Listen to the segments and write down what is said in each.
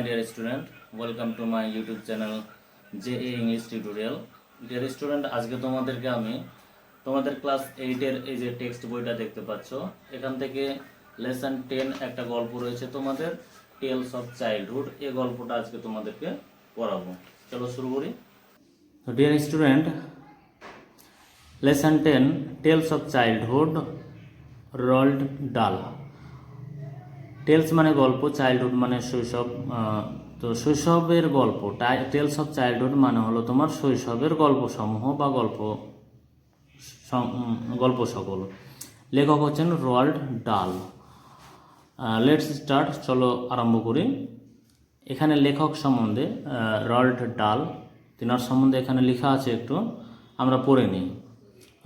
my dear student, welcome to my youtube channel J A English tutorial dear student আজকে তোমাদেরকে আমি তোমাদের class এইটের এই যে টেক্সট বইটা দেখতে পাচ্ছ, এখান থেকে লেসন টেন একটা গল্প রয়েছে তোমাদের টেলস অফ চাইল্ডহুড এই গল্পটা আজকে তোমাদেরকে পড়াবো। চলো শুরু করি। Dear student lesson ten tales of childhood Roald Dahl tales মানে গল্প চাইল্ডহুড মানে শৈশব তো শৈশবের গল্প। টেলস অফ চাইল্ডহুড মানে হলো তোমার শৈশবের গল্প সমূহ বা গল্প গল্প সকল। লেখক হচ্ছেন রোয়াল্ড ডাল। লেটস স্টার্ট চলো আরম্ভ করি। এখানে লেখক সম্বন্ধে রল্ড ডাল, তিনার সম্বন্ধে এখানে লেখা আছে একটু, আমরা পড়ে নিই।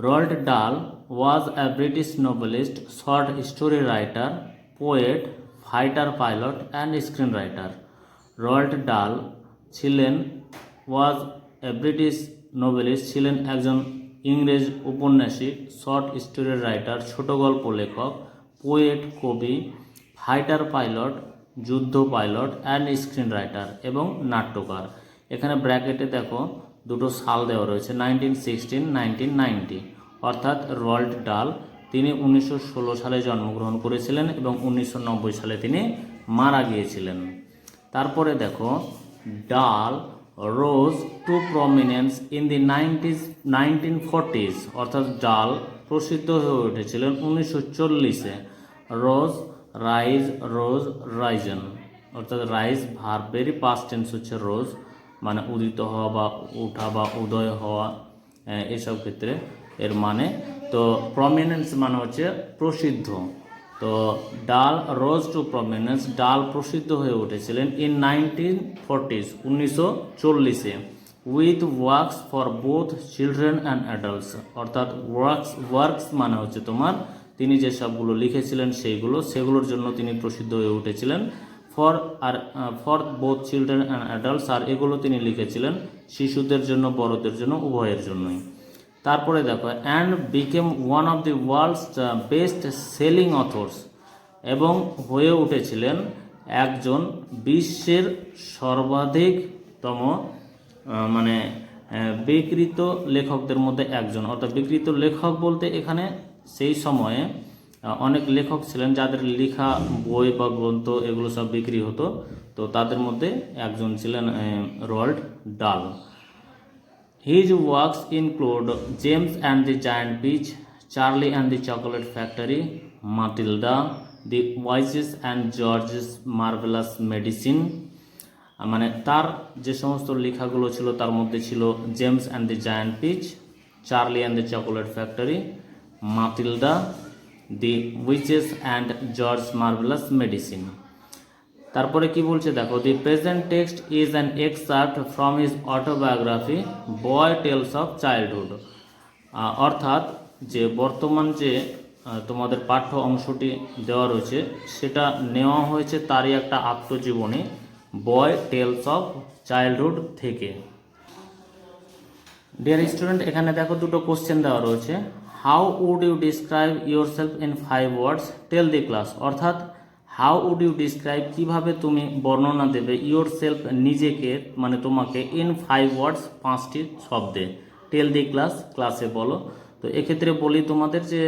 Roald Dahl was a British novelist short story writer poet fighter pilot and screenwriter Roald Dahl ছিলেন, ওয়াজ এ ব্রিটিশ নোবেলিস্ট, ছিলেন একজন ইংরেজ উপন্যাসিক, শর্ট স্টোরি রাইটার, ছোট গল্প লেখক, পোয়েট, কবি, ফাইটার পাইলট, যুদ্ধ পাইলট অ্যান্ড স্ক্রিন রাইটার এবং নাট্যকার। এখানে ব্র্যাকেটে দেখো, দুটো সাল দেওয়া রয়েছে, নাইনটিন সিক্সটিন, নাইনটিন নাইনটি। অর্থাৎ রল্ড ডাল তিনি উনিশশো ষোলো সালে জন্মগ্রহণ করেছিলেন এবং উনিশশো নব্বই সালে তিনি মারা গিয়েছিলেন। তারপরে দেখো, Dahl, rose, to prominence in the nineties nineteen forties অর্থাৎ ডাল প্রসিদ্ধ হয়ে উঠেছিলেন উনিশশো চল্লিশে। রোজ, রাইজ, রোজ, রাইজন, অর্থাৎ রাইজ ভার্বেরই পাস্ট টেন্স হচ্ছে রোজ মানে উদিত হওয়া বা ওঠা বা উদয় হওয়া এসব ক্ষেত্রে এর মানে তো প্রমিনেন্স মানে হচ্ছে প্রসিদ্ধ। তো ডাল রোজ টু প্রমিনেন্স ডাল প্রসিদ্ধ হয়ে উঠেছিলেন ইন নাইনটিন ফোরটিস উনিশশো চল্লিশে with works for both children and adults অর্থাৎ ওয়ার্কস ওয়ার্কস মানে হচ্ছে তোমার, তিনি যে সবগুলো লিখেছিলেন সেইগুলো, সেগুলোর জন্য তিনি প্রসিদ্ধ হয়ে উঠেছিলেন। For R for both children and adults আর এগুলো তিনি লিখেছিলেন শিশুদের জন্য, বড়দের জন্য, উভয়ের জন্যই। তারপরে দেখো and became one of the world's best selling authors এবং হয়ে উঠেছিলেন একজন বিশ্বের সর্বাধিকতম মানে বিকৃত লেখকদের মধ্যে একজন। অর্থাৎ বিকৃত লেখক বলতে এখানে সেই সময়ে অনেক লেখক ছিলেন যাদের লেখা, বই বা গ্রন্থ এগুলো সব বিক্রি হতো। তো তাদের মধ্যে একজন ছিলেন রোয়াল্ড ডাল। His works include James and the Giant Peach, Charlie and the Chocolate Factory, Matilda, The Voices and George's Marvelous Medicine. মানে তার যে সমস্ত লেখাগুলো ছিল তার মধ্যে ছিল James and the Giant Peach Charlie and the Chocolate Factory Matilda the Witches and George Marvellous Medicine তারপরে কি বলছে দেখো the present text is an excerpt from his autobiography Boy Tales of Childhood অর্থাৎ যে বর্তমান যে তোমাদের পাঠ্য অংশটি দেওয়া রয়েছে, সেটা নেওয়া হয়েছে তারই একটা আত্মজীবনী বয় টেলস অফ চাইল্ডহুড থেকে। ডিয়ার স্টুডেন্ট এখানে দেখো দুটো কোশ্চেন দেওয়া রয়েছে। How would you describe yourself in five words tell the class অর্থাৎ হাউ উড ইউ ডিসক্রাইব কীভাবে তুমি বর্ণনা দেবে ইউর সেলফ নিজেকে মানে তোমাকে ইন ফাইভ ওয়ার্ডস পাঁচটি শব্দে? টেল দি ক্লাস ক্লাসে বলো। তো এক্ষেত্রে বলি তোমাদের যে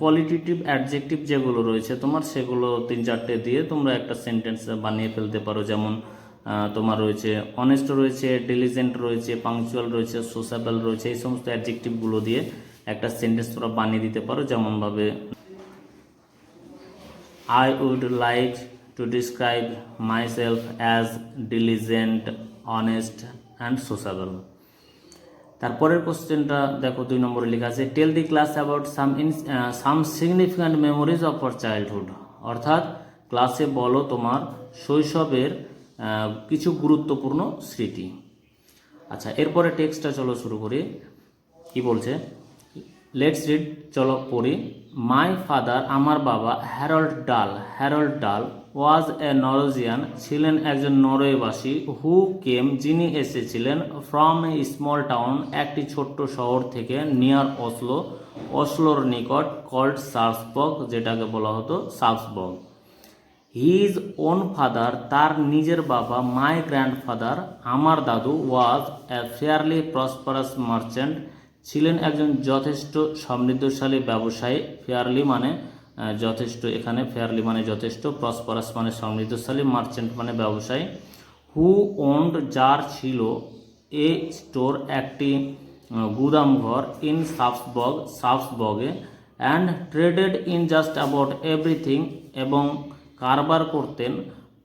কোয়ালিটিটিভ অ্যাডজেক্টিভ যেগুলো রয়েছে তোমার, সেগুলো তিন চারটে দিয়ে তোমরা একটা সেন্টেন্স বানিয়ে ফেলতে পারো। যেমন তোমার রয়েছে অনেস্ট রয়েছে ডিলিজেন্ট রয়েছে পাংচুয়াল রয়েছে সোশ্যাবল রয়েছে, এই সমস্ত অ্যাডজেক্টিভগুলো দিয়ে একটা সেন্টেন্স তোমরা বানিয়ে দিতে পারো। যেমনভাবে I would like to describe myself as diligent, honest and sociable. তারপরের কোশ্চেনটা দেখো দুই নম্বরে লেখা আছে tell the class about some in some significant memories of our childhood অর্থাৎ ক্লাসে বলো তোমার শৈশবের কিছু গুরুত্বপূর্ণ স্মৃতি। আচ্ছা এরপরে টেক্সটটা চলো শুরু করি। কি বলছে? লেটস রিড চলো পড়ি। মাই ফাদার আমার বাবা হ্যারল্ড ডাল হ্যারল্ড ডাল ওয়াজ এ নরজিয়ান ছিলেন একজন নরওয়েবাসী হু কেম যিনি এসেছিলেন ফ্রম এ স্মল টাউন একটি ছোট্ট শহর থেকে নিয়ার অসলো অসলোর নিকট কল্ড সার্সবর্গ যেটাকে বলা হতো সার্সবর্গ হিজ ওন ফাদার তার নিজের বাবা মাই গ্র্যান্ডফাদার আমার দাদু was a fairly prosperous merchant ছিলেন একজন যথেষ্ট সমৃদ্ধশালী ব্যবসায়ী, ফেয়ারলি মানে যথেষ্ট, এখানে ফেয়ারলি মানে যথেষ্ট, প্রসপারাস মানে সমৃদ্ধশালী, মার্চেন্ট মানে ব্যবসায়ী। হু ওন্ড যার ছিল এ স্টোর একটি গুদামঘর in Sarpsborg সাফসবগে and traded in just about everything এবং কারবার করতেন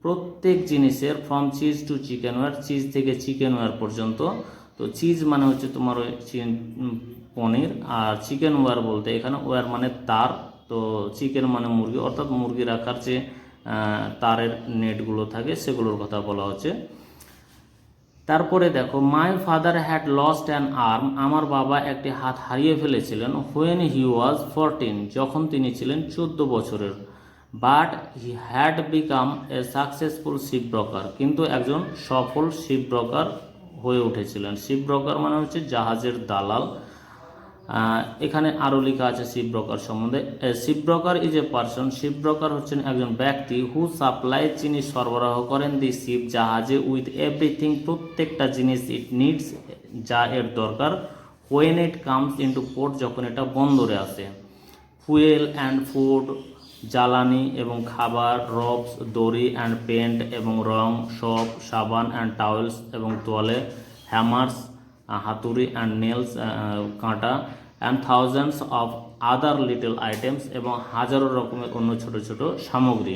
প্রত্যেক জিনিসের from cheese to chicken wire, cheese থেকে চিকেন ওয়ার পর্যন্ত। তো চিজ মানে হচ্ছে তোমার ওই পনির আর চিকেন ওয়ার বলতে এখানে ওয়ার মানে তার, তো চিকেন মানে মুরগি, অর্থাৎ মুরগি রাখার যে তারের নেটগুলো থাকে সেগুলোর কথা বলা হচ্ছে। তারপরে দেখো my father had lost an arm আমার বাবা একটি হাত হারিয়ে ফেলেছিলেন হোয়েন হি ওয়াজ ফোরটিন যখন তিনি ছিলেন চোদ্দ বছরের। But he had become a successful ship broker কিন্তু একজন সফল শিপ ব্রকার হয়ে উঠেছিলেন। শিপ ব্রকার মানে হচ্ছে জাহাজের দালাল। এখানে আরও লেখা আছে শিপ ব্রকার সম্বন্ধে। Ship broker is a person ship broker হচ্ছেন একজন ব্যক্তি হু সাপ্লাই যিনি সরবরাহ করেন। দি শিপ জাহাজে উইথ এভরিথিং প্রত্যেকটা জিনিস ইট নিডস যা এর দরকার। When it comes into port যখন এটা বন্দরে আসে। ফুয়েল অ্যান্ড ফুড জ্বালানি এবং খাবার, রবস, দড়ি অ্যান্ড পেন্ট এবং রং, সব, সাবান অ্যান্ড টাওয়েলস এবং তোয়ালে হ্যামার্স হাতুড়ি অ্যান্ড নেলস কাঁটা and thousands of other little items এবং হাজারো রকমের অন্য ছোট ছোট সামগ্রী।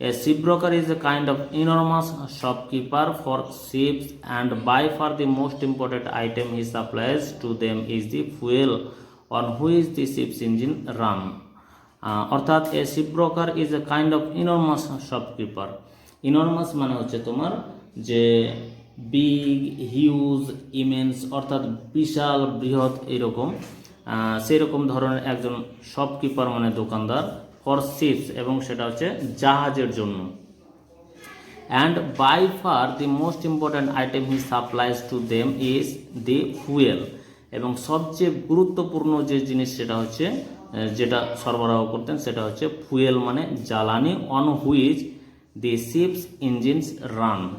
A ship broker is a kind of enormous shopkeeper for ships and by far the most important item is supplies to them is the fuel on which the ship's engine run অর্থাৎ a ship broker is a kind of enormous shopkeeper enormous মানে হচ্ছে তোমার যে big huge immense অর্থাৎ বিশাল বৃহৎ এরকম। আহ, সেই রকম ধরনের একজন শপকিপার মানে দোকানদার ফর শিপস এবং সেটা হচ্ছে জাহাজের জন্য। And by far the most important item he supplies to them is the fuel এবং সবচেয়ে গুরুত্বপূর্ণ যে জিনিস সেটা হচ্ছে যেটা সরবরাহ করতেন, সেটা হচ্ছে ফুয়েল মানে জ্বালানি on which the ship's engines run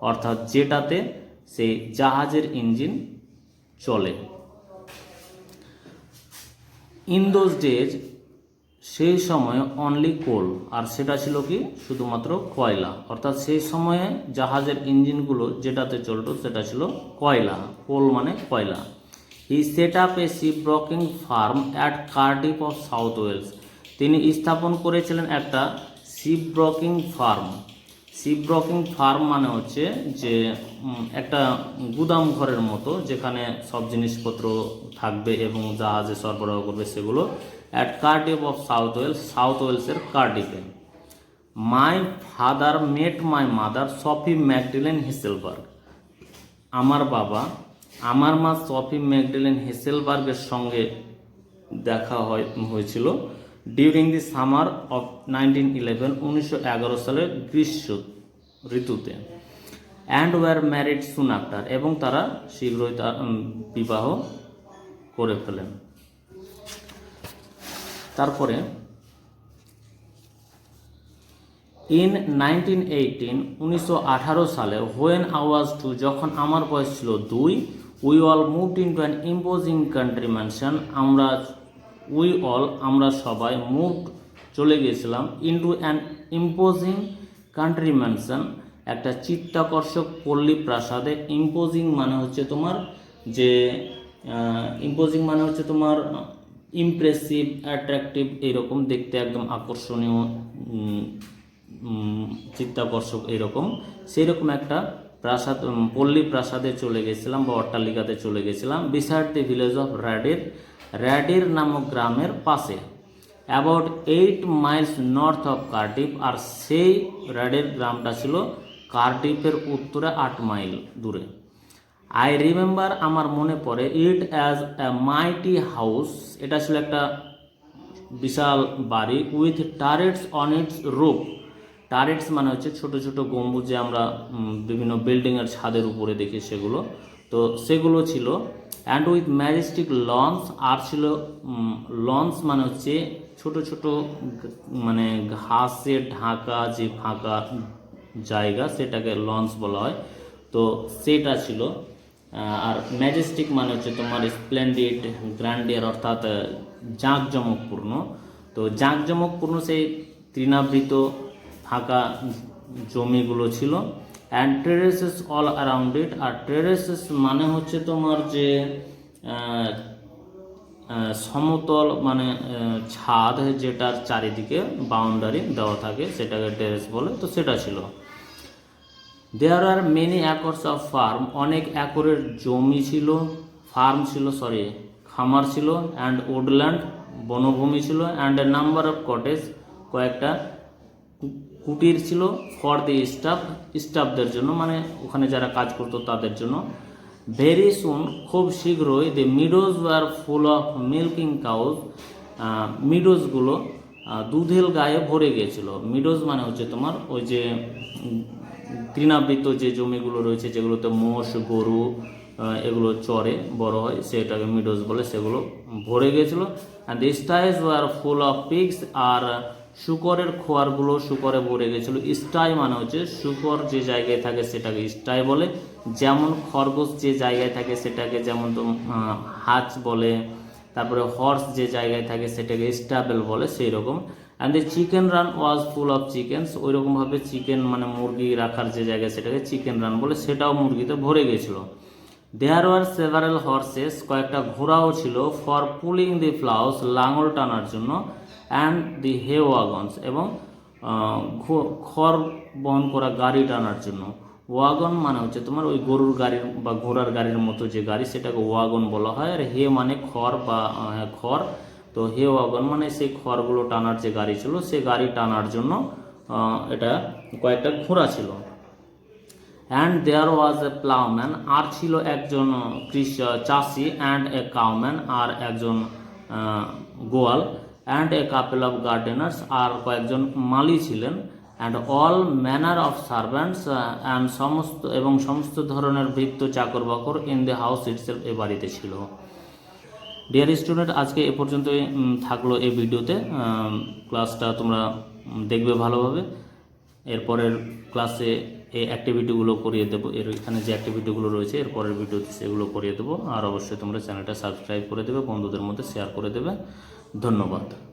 অর্থাৎ যেটাতে সেই জাহাজের ইঞ্জিন চলে। ইন দোজ ডেজ সেই সময়ে অনলি কোল আর সেটা ছিল কি? শুধুমাত্র কয়লা। অর্থাৎ সেই সময়ে জাহাজের ইঞ্জিনগুলো যেটাতে চলতো, সেটা ছিল কয়লা। কোল মানে কয়লা। He set up a ship broking firm at Cardiff of South Wales তিনি স্থাপন করেছিলেন একটা ship broking firm ship broking firm মানে হচ্ছে যে একটা গুদাম ঘরের মতো যেখানে সব জিনিসপত্র থাকবে এবং জাহাজে সরবরাহ করবে সেগুলো at Cardiff of South Wales South ওয়েলসের কার্ডিফে my father met my mother Sofie Magdalene Hesselberg আমার বাবা আমার মা সফি ম্যাকডিলেন হেসেলবার্গের সঙ্গে দেখা হয়, হয়েছিল during the summer of nineteen eleven উনিশশো এগারো সালের গ্রীষ্ম ঋতুতে and were married soon after এবং তারা শীঘ্রই তার বিবাহ করে ফেলেন। তারপরে ইন নাইনটিন এইটিন উনিশশো আঠারো সালে হোয়েন আওয়াজ টু যখন আমার বয়স ছিল দুই we all moved into an imposing country mansion আমরা উই অল আমরা সবাই মুভড চলে গিয়েছিলাম into an imposing country mansion একটা চিত্তাকর্ষক পল্লী প্রাসাদে ইম্পোজিং মানে হচ্ছে তোমার যে ইম্পোজিং মানে হচ্ছে তোমার ইমপ্রেসিভ অ্যাট্রাকটিভ এরকম দেখতে একদম আকর্ষণীয় চিত্তাকর্ষক এরকম। সেই রকম একটা প্রাসাদ পল্লী প্রাসাদে চলে গেছিলাম বা অট্টালিকাতে চলে গেছিলাম। Beside the village of Radyr Radyr নামক গ্রামের পাশে। About eight miles north of Cardiff আর সেই র্যাডের গ্রামটা ছিল কার্ডিফের উত্তরে আট মাইল দূরে। আই রিমেম্বার আমার মনে পড়ে ইট অ্যাজ এ মাইটি হাউস এটা ছিল একটা বিশাল বাড়ি with turrets on its roof turrets মানে হচ্ছে ছোট ছোট গম্বুজ যে আমরা বিভিন্ন বিল্ডিংয়ের ছাদের উপরে দেখি সেগুলো। তো সেগুলো ছিল। অ্যান্ড উইথ ম্যাজেস্টিক লঞ্চ আর ছিল লঞ্চ মানে হচ্ছে ছোট ছোট মানে ঘাসে ঢাকা যে ফাঁকা জায়গা সেটাকে লঞ্চ বলা হয়। তো সেটা ছিল। আর ম্যাজেস্টিক মানে হচ্ছে তোমার স্প্লেন্ডিড গ্র্যান্ডিয়ার অর্থাৎ জাঁকজমকপূর্ণ। তো জাঁকজমকপূর্ণ সেই তৃণাবৃত ফাঁকা জমিগুলো ছিল। And terraces all around it R terraces মানে হচ্ছে তোমার যে সমতল মানে ছাদ যেটার চারিদিকে বাউন্ডারি দেওয়া থাকে, সেটাকে টেরেস বলে, তো সেটা ছিল। There are many acres of farm অনেক একরের জমি ছিল ফার্ম ছিল সরি খামার ছিল অ্যান্ড উডল্যান্ড বনভূমি ছিল অ্যান্ড নাম্বার অফ কটেজ কয়েকটা কুটির ছিল ফর দি স্টাফ স্টাফদের জন্য মানে ওখানে যারা কাজ করতো তাদের জন্য। ভেরি সুন খুব শীঘ্রই the meadows were full of milking cows মিডোজগুলো দুধেল গায়ে ভরে গিয়েছিল মিডোজ মানে হচ্ছে তোমার ওই যে তৃণাবৃত যে জমিগুলো রয়েছে, যেগুলোতে মোষ, গরু এগুলো চরে, বড় হয়, সেটাকে মিডোজ বলে, সেগুলো ভরে গিয়েছিল and the sties were full of pigs আর শুকরের খোয়ারগুলো শুকরে ভরে গেছিল। স্টাই মানে হচ্ছে শুকর যে জায়গায় থাকে সেটাকে স্টাই বলে। যেমন খরগোশ যে জায়গায় থাকে সেটাকে যেমন তো হাঁচ বলে, তারপরে হর্স যে জায়গায় থাকে সেটাকে স্টাবেল বলে সেই রকম and the chicken run was full of chickens ওই রকমভাবে চিকেন মানে মুরগি রাখার যে জায়গা সেটাকে চিকেন রান বলে, সেটাও মুরগিতে ভরে গেছিল। দেয়ার ওয়ার সেভারেল হর্সেস কয়েকটা ঘোড়াও ছিল ফর পুলিং দি ফ্লাউস লাঙল টানার জন্য। অ্যান্ড দি হে ওয়াগনস এবং খড় বহন করা গাড়ি টানার জন্য। ওয়াগন মানে হচ্ছে তোমার ওই গরুর গাড়ির বা ঘোড়ার গাড়ির মতো যে গাড়ি সেটাকে ওয়াগন বলা হয়। আর হে মানে খড় বা হ্যাঁ, খড়। তো হে ওয়াগন মানে সেই খড়গুলো টানার যে গাড়ি ছিল সেই গাড়ি টানার জন্য এটা কয়েকটা ঘোড়া ছিল। অ্যান্ড দেয়ার ওয়াজ এ প্লাউম্যান আর ছিল একজন কৃষ চাষি অ্যান্ড এ কাউম্যান আর একজন গোয়াল। And a couple of gardeners আর কয়েকজন মালি ছিলেন। And all manner of servants and সমস্ত, এবং সমস্ত ধরনের ভৃত্য চাকর বাকর ইন দ্য হাউস ইটসেলফ এ বাড়িতে ছিল। ডিয়ার স্টুডেন্ট আজকে এ পর্যন্তই থাকল এই ভিডিওতে। ক্লাসটা তোমরা দেখবে ভালোভাবে। এরপরের ক্লাসে এই অ্যাক্টিভিটিগুলো করিয়ে দেবো। এর এখানে যে অ্যাক্টিভিটিগুলো রয়েছে এরপরের ভিডিওতে সেগুলো করিয়ে দেবো। আর অবশ্যই তোমরা চ্যানেলটা সাবস্ক্রাইব করে দেবে, বন্ধুদের মধ্যে শেয়ার করে দেবে। ধন্যবাদ।